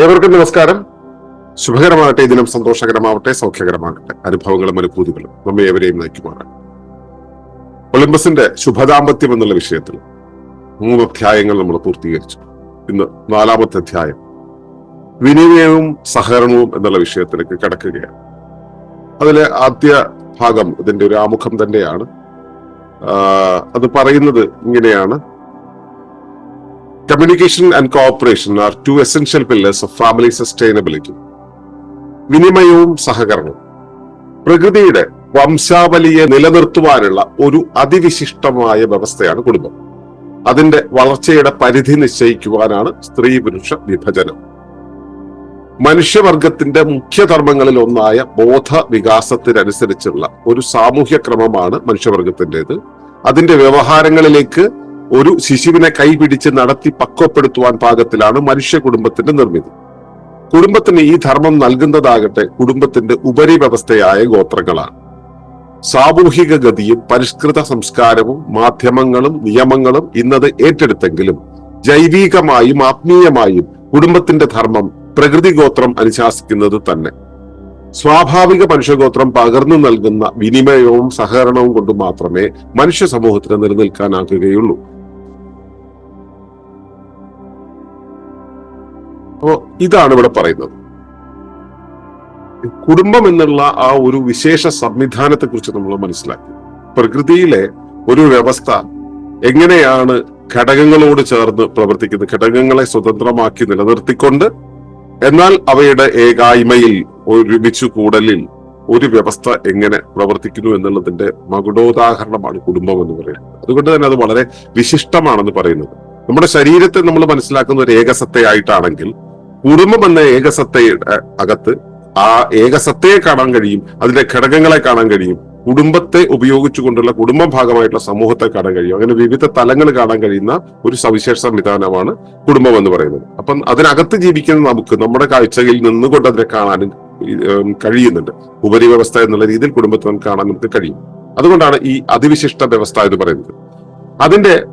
ഏവർക്കും നമസ്കാരം. ശുഭകരമാകട്ടെ. ദിനം സന്തോഷകരമാവട്ടെ സൗഖ്യകരമാകട്ടെ. അനുഭവങ്ങളും അനുഭൂതികളും നമ്മെ ഏവരെയും നയിക്കുമാറാണ് ഒളിമ്പസിന്റെ ശുഭദാമ്പത്യം എന്നുള്ള വിഷയത്തിൽ മൂന്ന് അധ്യായങ്ങൾ നമ്മൾ പൂർത്തീകരിച്ചു. ഇന്ന് നാലാമത്തെ അധ്യായം. വിനിമയവും സഹകരണവും എന്നുള്ള വിഷയത്തിലേക്ക് കിടക്കുകയാണ്. അതിലെ ആദ്യ ഭാഗം ഇതിന്റെ ഒരു ആമുഖം തന്നെയാണ്. അത് പറയുന്നത് ഇങ്ങനെയാണ്. Communication and cooperation are two essential pillars of family sustainability വിനിമയവും സഹകരണവും. പ്രകൃതിയുടെ വംശാവലിയെ നിലനിർത്തുവാനുള്ള ഒരു അതിവിശിഷ്ടമായ വ്യവസ്ഥയാണ് കുടുംബം. അതിന്റെ വളർച്ചയുടെ പരിധി നിശ്ചയിക്കുവാനാണ് സ്ത്രീ പുരുഷ വിഭജനം. മനുഷ്യവർഗത്തിന്റെ മുഖ്യധർമ്മങ്ങളിൽ ഒന്നായ ബോധ വികാസത്തിനനുസരിച്ചുള്ള ഒരു സാമൂഹ്യ ക്രമമാണ് മനുഷ്യവർഗത്തിന്റെത്. അതിന്റെ വ്യവഹാരങ്ങളിലേക്ക് ഒരു ശിശുവിനെ കൈപിടിച്ച് നടത്തി പക്വപ്പെടുത്തുവാൻ പാകത്തിലാണ് മനുഷ്യ കുടുംബത്തിന്റെ നിർമ്മിതി. കുടുംബത്തിന് ഈ ധർമ്മം നൽകുന്നതാകട്ടെ കുടുംബത്തിന്റെ ഉപരിവ്യവസ്ഥയായ ഗോത്രങ്ങളാണ്. സാമൂഹിക ഗതിയും പരിഷ്കൃത സംസ്കാരവും മാധ്യമങ്ങളും നിയമങ്ങളും ഇന്നത് ഏറ്റെടുത്തെങ്കിലും ജൈവികമായും ആത്മീയമായും കുടുംബത്തിന്റെ ധർമ്മം പ്രകൃതി ഗോത്രം അനുശാസിക്കുന്നത് തന്നെ. സ്വാഭാവിക മനുഷ്യഗോത്രം പകർന്നു നൽകുന്ന വിനിമയവും സഹകരണവും കൊണ്ട് മാത്രമേ മനുഷ്യ സമൂഹത്തിന് നിലനിൽക്കാനാകുകയുള്ളൂ. ഇതാണ് ഇവിടെ പറയുന്നത്. കുടുംബം എന്നുള്ള ആ ഒരു വിശേഷ സംവിധാനത്തെ കുറിച്ച് നമ്മൾ മനസ്സിലാക്കി. പ്രകൃതിയിലെ ഒരു വ്യവസ്ഥ എങ്ങനെയാണ് ഘടകങ്ങളോട് ചേർന്ന് പ്രവർത്തിക്കുന്നത് ഘടകങ്ങളെ സ്വതന്ത്രമാക്കി നിലനിർത്തിക്കൊണ്ട് എന്നാൽ അവയുടെ ഏകായ്മയിൽ ഒരുമിച്ചു കൂടലിൽ ഒരു വ്യവസ്ഥ എങ്ങനെ പ്രവർത്തിക്കുന്നു എന്നുള്ളതിന്റെ മകുടോദാഹരണമാണ് കുടുംബം എന്ന് പറയുന്നത്. അതുകൊണ്ട് തന്നെ അത് വളരെ വിശിഷ്ടമാണെന്ന് പറയുന്നത്. നമ്മുടെ ശരീരത്തെ നമ്മൾ മനസ്സിലാക്കുന്ന ഒരു ഏകസത്തയായിട്ടാണെങ്കിൽ കുടുംബം എന്ന ഏകസത്തയുടെ അകത്ത് ആ ഏകസത്തയെ കാണാൻ കഴിയും അതിന്റെ ഘടകങ്ങളെ കാണാൻ കഴിയും കുടുംബത്തെ ഉപയോഗിച്ചുകൊണ്ടുള്ള കുടുംബ ഭാഗമായിട്ടുള്ള സമൂഹത്തെ കാണാൻ കഴിയും. അങ്ങനെ വിവിധ തലങ്ങൾ കാണാൻ കഴിയുന്ന ഒരു സവിശേഷ സംവിധാനമാണ് കുടുംബം എന്ന് പറയുന്നത്. അപ്പം അതിനകത്ത് ജീവിക്കുന്ന നമുക്ക് നമ്മുടെ കാഴ്ചയിൽ നിന്നുകൊണ്ട് അതിനെ കാണാനും കഴിയുന്നുണ്ട്. ഉപരിവ്യവസ്ഥ എന്നുള്ള രീതിയിൽ കുടുംബത്തെ നമുക്ക് കാണാൻ നമുക്ക് കഴിയും. അതുകൊണ്ടാണ് ഈ അതിവിശിഷ്ട വ്യവസ്ഥ എന്ന് പറയുന്നത്. അതിന്റെ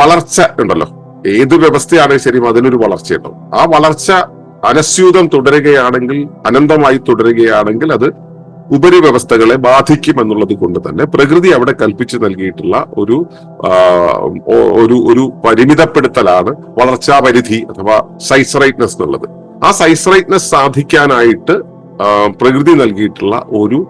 വളർച്ച ഉണ്ടല്ലോ. ഏത് വ്യവസ്ഥയാണെങ്കിൽ ശരിയും അതിനൊരു വളർച്ചയുണ്ടാവും ആ വളർച്ച അനസ്യൂതം തുടരുകയാണെങ്കിൽ അനന്തമായി തുടരുകയാണെങ്കിൽ അത് ഉപരിവ്യവസ്ഥകളെ ബാധിക്കും എന്നുള്ളത് കൊണ്ട് തന്നെ പ്രകൃതി അവിടെ കൽപ്പിച്ചു നൽകിയിട്ടുള്ള ഒരു ഒരു ഒരു പരിമിതപ്പെടുത്തലാണ് വളർച്ചാ പരിധി അഥവാ സൈസ്റൈറ്റ്നെസ് എന്നുള്ളത്. ആ സൈസറൈറ്റ്നസ് സാധിക്കാനായിട്ട് പ്രകൃതി നൽകിയിട്ടുള്ള ഒരു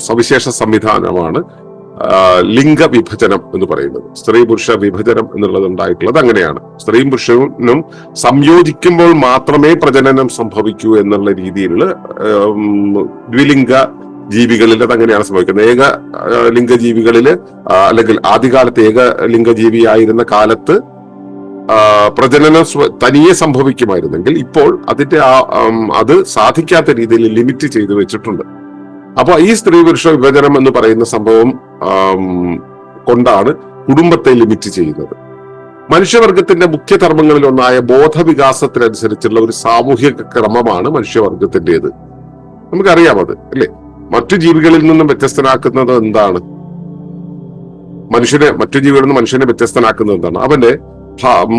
സവിശേഷ സംവിധാനമാണ് ആ, ലിംഗ വിഭജനം എന്ന് പറയുന്നത്. സ്ത്രീ പുരുഷ വിഭജനം എന്നുള്ളത് ഉണ്ടായിട്ടുള്ളത് അങ്ങനെയാണ്. സ്ത്രീയും പുരുഷനും സംയോജിക്കുമ്പോൾ മാത്രമേ പ്രജനനം സംഭവിക്കൂ എന്നുള്ള രീതിയിലുള്ള ദ്വിലിംഗ ജീവികളിൽ അത് അങ്ങനെയാണ് സംഭവിക്കുന്നത്. ഏക ലിംഗ ജീവികളിൽ അല്ലെങ്കിൽ ആദ്യകാലത്ത് ഏക ലിംഗ ജീവിയായിരുന്ന കാലത്ത് പ്രജനനം തനിയെ സംഭവിക്കുമായിരുന്നെങ്കിൽ ഇപ്പോൾ അതിന്റെ ആ അത് സാധിക്കാത്ത രീതിയിൽ ലിമിറ്റ് ചെയ്തു വെച്ചിട്ടുണ്ട്. അപ്പൊ ഈ സ്ത്രീ പുരുഷ വിഭജനം എന്ന് പറയുന്ന സംഭവം കൊണ്ടാണ് കുടുംബത്തെ ലിമിറ്റ് ചെയ്യുന്നത്. മനുഷ്യവർഗത്തിന്റെ മുഖ്യധർമ്മങ്ങളിൽ ഒന്നായ ബോധവികാസത്തിനനുസരിച്ചുള്ള ഒരു സാമൂഹിക ക്രമമാണ് മനുഷ്യവർഗത്തിന്റേത് നമുക്കറിയാം അത് അല്ലേ? മറ്റു ജീവികളിൽ നിന്നും വ്യത്യസ്തനാക്കുന്നത് എന്താണ്? മനുഷ്യനെ മറ്റു ജീവികളിൽ നിന്ന് മനുഷ്യനെ വ്യത്യസ്തനാക്കുന്നത് എന്താണ്? അവന്റെ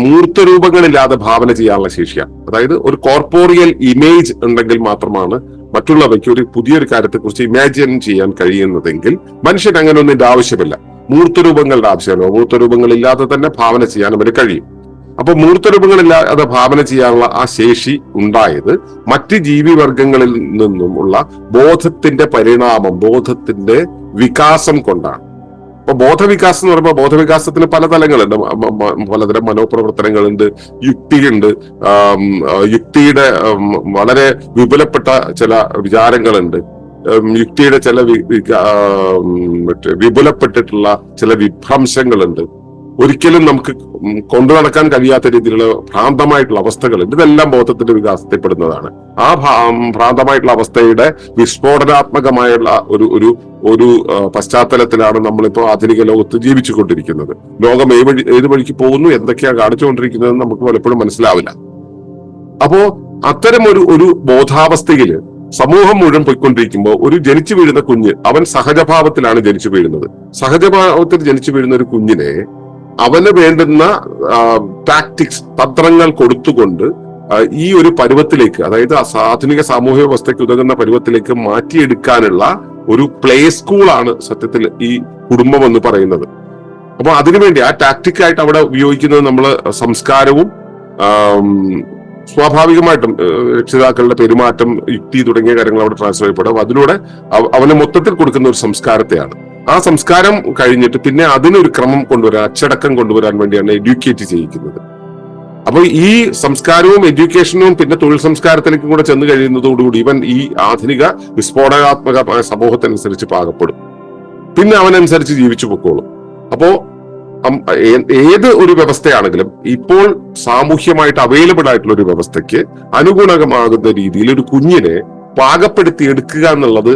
മൂർത്ത രൂപങ്ങളില്ലാതെ ഭാവന ചെയ്യാനുള്ള ശേഷിയാണ്. അതായത് ഒരു കോർപ്പോറിയൽ ഇമേജ് ഉണ്ടെങ്കിൽ മാത്രമാണ് മറ്റുള്ളവയ്ക്ക് ഒരു പുതിയൊരു കാര്യത്തെക്കുറിച്ച് ഇമാജിൻ ചെയ്യാൻ കഴിയുന്നതെങ്കിൽ മനുഷ്യൻ അങ്ങനെ ഒന്നിന്റെ ആവശ്യമില്ല. മൂർത്തരൂപങ്ങളുടെ ആവശ്യമില്ല മൂർത്തരൂപങ്ങളില്ലാതെ തന്നെ ഭാവന ചെയ്യാൻ അവന് കഴിയും. അപ്പൊ മൂർത്തരൂപങ്ങളില്ലാതെ ഭാവന ചെയ്യാനുള്ള ആ ശേഷി ഉണ്ടായത് മറ്റ് ജീവിവർഗങ്ങളിൽ നിന്നും ഉള്ള ബോധത്തിന്റെ പരിണാമം ബോധത്തിന്റെ വികാസം കൊണ്ടാണ്. അപ്പൊ ബോധവികാസം എന്ന് പറയുമ്പോൾ ബോധവികാസത്തിന് പല തലങ്ങളുണ്ട്. പലതരം മനോപ്രവർത്തനങ്ങളുണ്ട് യുക്തിയുണ്ട്. യുക്തിയുടെ വളരെ വിപുലപ്പെട്ട ചില വിചാരങ്ങളുണ്ട്. യുക്തിയുടെ ചില വിപുലപ്പെട്ടിട്ടുള്ള ചില വിഭ്രംശങ്ങളുണ്ട്. ഒരിക്കലും നമുക്ക് കൊണ്ടു നടക്കാൻ കഴിയാത്ത രീതിയിലുള്ള ഭ്രാന്തമായിട്ടുള്ള അവസ്ഥകൾ. ഇതെല്ലാം ബോധത്തിന്റെ വികാസത്തിൽപ്പെടുന്നതാണ്. ആ ഭ്രാ- ഭ്രാന്തമായിട്ടുള്ള അവസ്ഥയുടെ വിസ്ഫോടനാത്മകമായുള്ള ഒരു ഒരു ഒരു പശ്ചാത്തലത്തിലാണ് നമ്മളിപ്പോ ആധുനിക ലോകത്ത് ജീവിച്ചു കൊണ്ടിരിക്കുന്നത് ലോകം ഏത് വഴി ഏത് വഴിക്ക് പോകുന്നു എന്തൊക്കെയാ കാണിച്ചുകൊണ്ടിരിക്കുന്നത് നമുക്ക് പലപ്പോഴും മനസ്സിലാവില്ല. അപ്പോ അത്തരം ഒരു ഒരു ബോധാവസ്ഥയിൽ സമൂഹം മുഴുവൻ പോയിക്കൊണ്ടിരിക്കുമ്പോൾ ഒരു ജനിച്ചു വീഴുന്ന കുഞ്ഞ് അവൻ സഹജഭാവത്തിലാണ് ജനിച്ചു വീഴുന്നത്. സഹജഭാവത്തിൽ ജനിച്ചു വീഴുന്ന ഒരു കുഞ്ഞിനെ അവന് വേണ്ടുന്ന ടാക്ടിക്സ് തന്ത്രങ്ങൾ കൊടുത്തുകൊണ്ട് ഈ ഒരു പരുവത്തിലേക്ക് അതായത് ആധുനിക സാമൂഹിക വ്യവസ്ഥയ്ക്ക് ഉതകുന്ന പരുവത്തിലേക്ക് മാറ്റിയെടുക്കാനുള്ള ഒരു പ്ലേ സ്കൂളാണ് സത്യത്തിൽ ഈ കുടുംബം എന്ന് പറയുന്നത്. അപ്പൊ അതിനുവേണ്ടി ആ ടാക്ടിക്കായിട്ട് അവിടെ ഉപയോഗിക്കുന്നത് നമ്മൾ സംസ്കാരവും സ്വാഭാവികമായിട്ടും രക്ഷിതാക്കളുടെ പെരുമാറ്റം യുക്തി തുടങ്ങിയ കാര്യങ്ങൾ അവിടെ ട്രാൻസ്ഫർ ചെയ്യപ്പെടും. അതിലൂടെ അവനെ മൊത്തത്തിൽ കൊടുക്കുന്ന ഒരു സംസ്കാരത്തെയാണ്. ആ സംസ്കാരം കഴിഞ്ഞിട്ട് പിന്നെ അതിനൊരു ക്രമം കൊണ്ടുവരാൻ അച്ചടക്കം കൊണ്ടുവരാൻ വേണ്ടിയാണ് എഡ്യൂക്കേറ്റ് ചെയ്യിക്കുന്നത്. അപ്പൊ ഈ സംസ്കാരവും എഡ്യൂക്കേഷനും പിന്നെ തൊഴിൽ സംസ്കാരത്തിലേക്കും കൂടെ ചെന്ന് കഴിയുന്നതോടുകൂടി ഇവൻ ഈ ആധുനിക വിസ്ഫോടകാത്മകമായ സമൂഹത്തിനനുസരിച്ച് പാകപ്പെടും. പിന്നെ അവനനുസരിച്ച് ജീവിച്ചു പൊക്കോളും. അപ്പോ ഏത് ഒരു വ്യവസ്ഥയാണെങ്കിലും ഇപ്പോൾ സാമൂഹ്യമായിട്ട് അവൈലബിൾ ആയിട്ടുള്ള ഒരു വ്യവസ്ഥയ്ക്ക് അനുഗുണകമാകുന്ന രീതിയിൽ ഒരു കുഞ്ഞിനെ പാകപ്പെടുത്തി എടുക്കുക എന്നുള്ളത്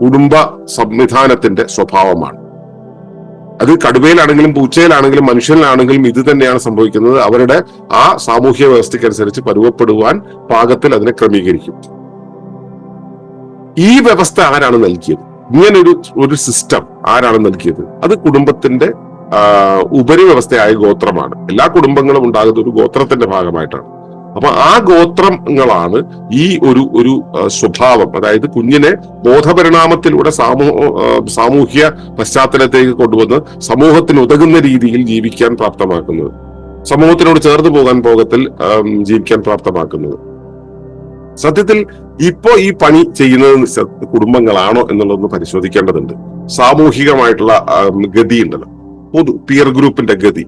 കുടുംബ സംവിധാനത്തിന്റെ സ്വഭാവമാണ്. അത് കടുവയിലാണെങ്കിലും പൂച്ചയിലാണെങ്കിലും മനുഷ്യനിലാണെങ്കിലും ഇത് തന്നെയാണ് സംഭവിക്കുന്നത്. അവരുടെ ആ സാമൂഹ്യ വ്യവസ്ഥയ്ക്കനുസരിച്ച് പരുവപ്പെടുവാൻ പാകത്തിൽ അതിനെ ക്രമീകരിക്കും. ഈ വ്യവസ്ഥ ആരാണ് നൽകിയത്? ഇങ്ങനൊരു ഒരു ഒരു സിസ്റ്റം ആരാണ് നൽകിയത്? അത് കുടുംബത്തിന്റെ ഉപരിവ്യവസ്ഥയായ ഗോത്രമാണ്. എല്ലാ കുടുംബങ്ങളും ഉണ്ടാകുന്ന ഒരു ഗോത്രത്തിന്റെ ഭാഗമായിട്ടാണ്. അപ്പൊ ആ ഗോത്രങ്ങളാണ് ഈ ഒരു ഒരു സ്വഭാവം അതായത് കുഞ്ഞിനെ ബോധപരിണാമത്തിലൂടെ സാമൂഹ സാമൂഹ്യ പശ്ചാത്തലത്തേക്ക് കൊണ്ടുവന്ന് സമൂഹത്തിന് ഉതകുന്ന രീതിയിൽ ജീവിക്കാൻ പ്രാപ്തമാക്കുന്നത്. സമൂഹത്തിനോട് ചേർന്ന് പോകാൻ പോകത്തിൽ ജീവിക്കാൻ പ്രാപ്തമാക്കുന്നത്. സത്യത്തിൽ ഇപ്പോ ഈ പണി ചെയ്യുന്നത് കുടുംബങ്ങളാണോ എന്നുള്ളതൊന്ന് പരിശോധിക്കേണ്ടതുണ്ട്. സാമൂഹികമായിട്ടുള്ള ഗതി ഉണ്ടല്ലോ പൊതു പിയർ ഗ്രൂപ്പിന്റെ ഗതി.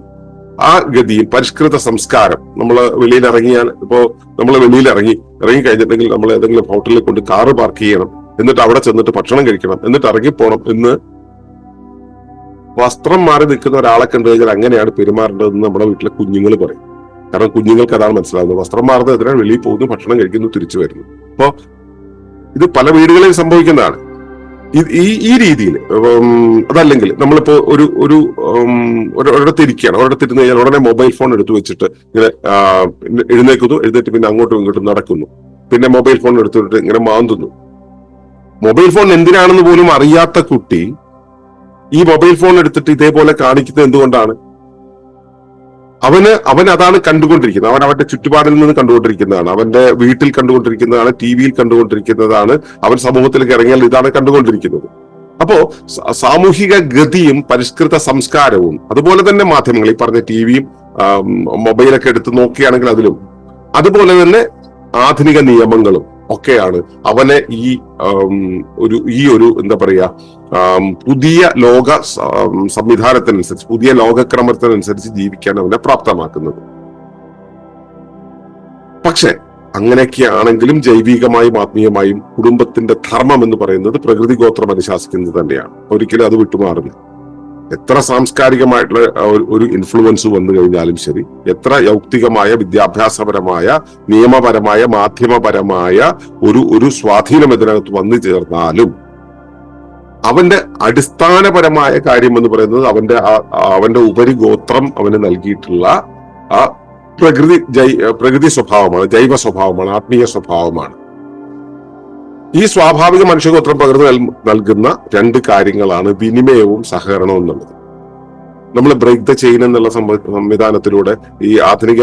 ആ ഗതിയും പരിഷ്കൃത സംസ്കാരം നമ്മൾ വെളിയിൽ ഇറങ്ങിയാൽ ഇപ്പോ നമ്മൾ വെളിയിൽ ഇറങ്ങി ഇറങ്ങി കഴിഞ്ഞിട്ടുണ്ടെങ്കിൽ നമ്മൾ ഏതെങ്കിലും ഹോട്ടലിൽ കൊണ്ട് കാറ് പാർക്ക് ചെയ്യണം എന്നിട്ട് അവിടെ ചെന്നിട്ട് ഭക്ഷണം കഴിക്കണം എന്നിട്ട് ഇറങ്ങിപ്പോണം എന്ന് വസ്ത്രം മാറി നിൽക്കുന്ന ഒരാളെ കണ്ടു കഴിഞ്ഞാൽ അങ്ങനെയാണ് പെരുമാറേണ്ടതെന്ന് നമ്മുടെ വീട്ടിലെ കുഞ്ഞുങ്ങൾ പറയും. കാരണം കുഞ്ഞുങ്ങൾക്ക് അതാണ് മനസ്സിലാകുന്നത് വസ്ത്രം മാറുന്നത് എതിരാണ് വെളിയിൽ പോകുന്നു ഭക്ഷണം കഴിക്കുന്നു തിരിച്ചു വരുന്നു. അപ്പോ ഇത് പല വീടുകളിൽ സംഭവിക്കുന്നതാണ്. ഈ- ഈ രീതിയിൽ അതല്ലെങ്കിൽ നമ്മളിപ്പോ ഒരു ഒരു ഒരു- ഒരിടത്ത് ഇരിക്കുകയാണ്. ഒരിടത്ത് ഇരുന്ന് കഴിഞ്ഞാൽ ഉടനെ മൊബൈൽ ഫോൺ എടുത്തു വെച്ചിട്ട് ഇങ്ങനെ എഴുന്നേക്കുന്നു. എഴുന്നേറ്റ് പിന്നെ അങ്ങോട്ടും ഇങ്ങോട്ടും നടക്കുന്നു. പിന്നെ മൊബൈൽ ഫോൺ എടുത്തിട്ട് ഇങ്ങനെ മാന്തുന്നു. മൊബൈൽ ഫോൺ എന്തിനാണെന്ന് പോലും അറിയാത്ത കുട്ടി ഈ മൊബൈൽ ഫോൺ എടുത്തിട്ട് ഇതേപോലെ കാണിക്കുന്നത് എന്തുകൊണ്ടാണ്? അവന് അവൻ അതാണ് കണ്ടുകൊണ്ടിരിക്കുന്നത്. അവൻ അവന്റെ ചുറ്റുപാടിൽ നിന്ന് കണ്ടുകൊണ്ടിരിക്കുന്നതാണ്. അവന്റെ വീട്ടിൽ കണ്ടുകൊണ്ടിരിക്കുന്നതാണ് ടി വിയിൽ കണ്ടുകൊണ്ടിരിക്കുന്നതാണ് അവൻ സമൂഹത്തിലേക്ക് ഇറങ്ങിയാൽ ഇതാണ് കണ്ടുകൊണ്ടിരിക്കുന്നത്. അപ്പോ സാമൂഹിക ഗതിയും പരിഷ്കൃത സംസ്കാരവും അതുപോലെ തന്നെ മാധ്യമങ്ങൾ ഈ പറഞ്ഞ ടി വിയും മൊബൈലൊക്കെ എടുത്ത് നോക്കുകയാണെങ്കിൽ അതിലും. അതുപോലെ തന്നെ ആധുനിക നിയമങ്ങളും. ഒക്കെയാണ്. അവനെ ഈ ഒരു ഈ ഒരു എന്താ പറയാ പുതിയ ലോക സംവിധാനത്തിനനുസരിച്ച് പുതിയ ലോകക്രമത്തിനനുസരിച്ച് ജീവിക്കാൻ അവനെ പ്രാപ്തമാക്കുന്നത്. പക്ഷെ അങ്ങനെയൊക്കെ ആണെങ്കിലും ജൈവികമായും ആത്മീയമായും കുടുംബത്തിന്റെ ധർമ്മം എന്ന് പറയുന്നത് പ്രകൃതി ഗോത്രം അനുശാസിക്കുന്നത് തന്നെയാണ്. ഒരിക്കലും അത് വിട്ടുമാറില്ല എത്ര സാംസ്കാരികമായിട്ടുള്ള ഒരു- ഇൻഫ്ലുവൻസ് വന്നു കഴിഞ്ഞാലും ശരി എത്ര യൗക്തികമായ വിദ്യാഭ്യാസപരമായ നിയമപരമായ മാധ്യമപരമായ ഒരു ഒരു സ്വാധീനം ഇതിനകത്ത് വന്നു ചേർന്നാലും അവന്റെ അടിസ്ഥാനപരമായ കാര്യം എന്ന് പറയുന്നത് അവന്റെ അവന്റെ ഉപരിഗോത്രം അവന് നൽകിയിട്ടുള്ള ആ പ്രകൃതി ജൈ പ്രകൃതി സ്വഭാവമാണ് ജൈവ സ്വഭാവമാണ് ആത്മീയ സ്വഭാവമാണ്. ഈ സ്വാഭാവിക മനുഷ്യഗോത്രം പകർന്നു നൽകുന്ന രണ്ട് കാര്യങ്ങളാണ് വിനിമയവും സഹകരണവും എന്നുള്ളത്. നമ്മൾ ബ്രേക്ക് ദ ചെയിൻ എന്നുള്ള സംവ- സംവിധാനത്തിലൂടെ ഈ ആധുനിക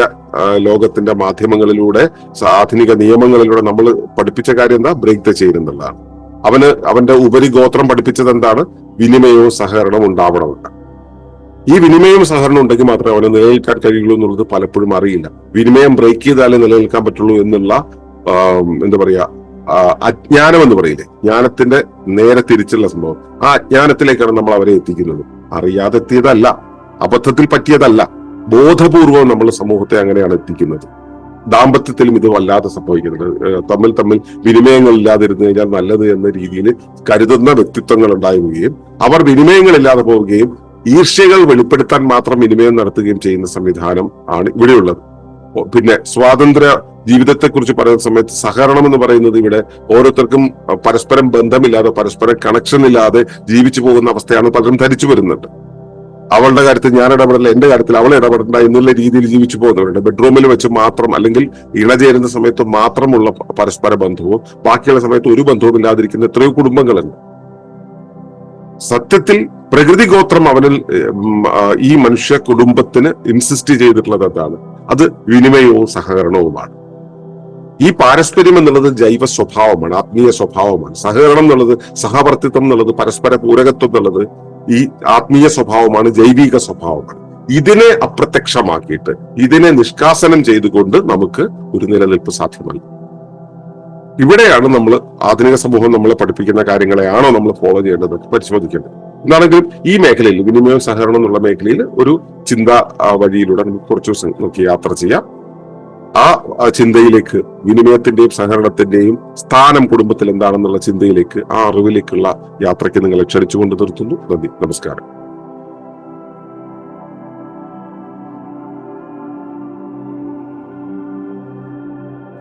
ലോകത്തിന്റെ മാധ്യമങ്ങളിലൂടെ ആധുനിക നിയമങ്ങളിലൂടെ നമ്മൾ പഠിപ്പിച്ച കാര്യം എന്താ? ബ്രേക്ക് ദ ചെയിൻ എന്നുള്ളതാണ്. അവന് അവന്റെ ഉപരി ഗോത്രം പഠിപ്പിച്ചത് എന്താണ്? വിനിമയവും സഹകരണവും ഉണ്ടാവണമെന്ന് ഈ വിനിമയവും സഹകരണം ഉണ്ടെങ്കിൽ മാത്രമേ അവന് നിലനിൽക്കാൻ കഴിയുള്ളൂ എന്നുള്ളത് പലപ്പോഴും അറിയില്ല. വിനിമയം ബ്രേക്ക് ചെയ്താലേ നിലനിൽക്കാൻ പറ്റുള്ളൂ എന്നുള്ള എന്താ പറയാ അജ്ഞാനം എന്ന് പറയില്ലേ? ജ്ഞാനത്തിന്റെ നേരെ തിരിച്ചുള്ള സംഭവം. ആ അജ്ഞാനത്തിലേക്കാണ് നമ്മൾ അവരെ എത്തിക്കുന്നത്. അറിയാതെ എത്തിയതല്ല അബദ്ധത്തിൽ പറ്റിയതല്ല ബോധപൂർവം നമ്മൾ സമൂഹത്തെ അങ്ങനെയാണ് എത്തിക്കുന്നത്. ദാമ്പത്യത്തിലും ഇത് വല്ലാതെ സംഭവിക്കുന്നുണ്ട്. തമ്മിൽ തമ്മിൽ വിനിമയങ്ങൾ ഇല്ലാതിരുന്നു കഴിഞ്ഞാൽ നല്ലത് എന്ന രീതിയിൽ കരുതുന്ന വ്യക്തിത്വങ്ങൾ ഉണ്ടാവുകയും അവർ വിനിമയങ്ങൾ ഇല്ലാതെ പോവുകയും ഈർഷ്യകൾ വെളിപ്പെടുത്താൻ മാത്രം വിനിമയം നടത്തുകയും ചെയ്യുന്ന സംവിധാനം ആണ് ഇവിടെയുള്ളത്. പിന്നെ സ്വാതന്ത്ര്യ ജീവിതത്തെ കുറിച്ച് പറയുന്ന സമയത്ത് സഹകരണം എന്ന് പറയുന്നത് ഇവിടെ ഓരോരുത്തർക്കും പരസ്പരം ബന്ധമില്ലാതെ പരസ്പരം കണക്ഷൻ ഇല്ലാതെ ജീവിച്ചു പോകുന്ന അവസ്ഥയാണ് പലരും ധരിച്ചു വരുന്നുണ്ട് അവളുടെ കാര്യത്തിൽ ഞാൻ ഇടപെടില്ല എന്റെ കാര്യത്തിൽ അവൾ ഇടപെടണ്ട എന്നുള്ള രീതിയിൽ ജീവിച്ചു പോകുന്നവരുണ്ട്. ബെഡ്റൂമിൽ വെച്ച് മാത്രം അല്ലെങ്കിൽ ഇണചേരുന്ന സമയത്ത് മാത്രമുള്ള പരസ്പര ബന്ധവും ബാക്കിയുള്ള സമയത്ത് ഒരു ബന്ധവും ഇല്ലാതിരിക്കുന്ന എത്രയോ കുടുംബങ്ങളുണ്ട്. സത്യത്തിൽ പ്രകൃതി ഗോത്രം അവനിൽ ഈ മനുഷ്യ കുടുംബത്തിന് ഇൻസിസ്റ്റ് ചെയ്തിട്ടുള്ളത് എന്താണ് അത് വിനിമയവും സഹകരണവുമാണ്. ഈ പാരസ്പര്യം എന്നുള്ളത് ജൈവ സ്വഭാവമാണ് ആത്മീയ സ്വഭാവമാണ്. സഹകരണം എന്നുള്ളത് സഹവർത്തിത്വം എന്നുള്ളത് പരസ്പര പൂരകത്വം എന്നുള്ളത് ഈ ആത്മീയ സ്വഭാവമാണ് ജൈവിക സ്വഭാവമാണ്. ഇതിനെ അപ്രത്യക്ഷമാക്കിയിട്ട് ഇതിനെ നിഷ്കാസനം ചെയ്തുകൊണ്ട് നമുക്ക് ഒരു നിലനിൽപ്പ് സാധ്യമല്ല. ഇവിടെയാണ് നമ്മൾ ആധുനിക സമൂഹം നമ്മളെ പഠിപ്പിക്കുന്ന കാര്യങ്ങളെയാണോ നമ്മൾ ഫോളോ ചെയ്യേണ്ടത് പരിശോധിക്കേണ്ടത്. എന്താണെങ്കിലും ഈ മേഖലയിൽ വിനിമയം സഹകരണം എന്നുള്ള മേഖലയിൽ ഒരു ചിന്താ വഴിയിലൂടെ നമുക്ക് കുറച്ച് ദിവസം നോക്കി യാത്ര ചെയ്യാം. ആ ചിന്തയിലേക്ക് വിനിമയത്തിന്റെയും സഹകരണത്തിന്റെയും സ്ഥാനം കുടുംബത്തിൽ എന്താണെന്നുള്ള ചിന്തയിലേക്ക് ആ അറിവിലേക്കുള്ള യാത്രയ്ക്ക് നിങ്ങളെ ക്ഷണിച്ചുകൊണ്ട് നിർത്തുന്നു. നന്ദി. നമസ്കാരം.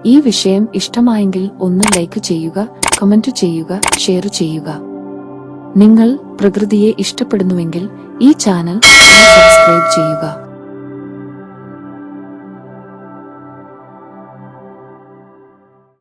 ഈ വിഷയം ഇഷ്ടമായെങ്കിൽ ഒന്ന് ലൈക്ക് ചെയ്യുക കമന്റ് ചെയ്യുക ഷെയർ ചെയ്യുക. നിങ്ങൾ പ്രകൃതിയെ ഇഷ്ടപ്പെടുന്നുവെങ്കിൽ ഈ ചാനൽ സബ്സ്ക്രൈബ് ചെയ്യുക.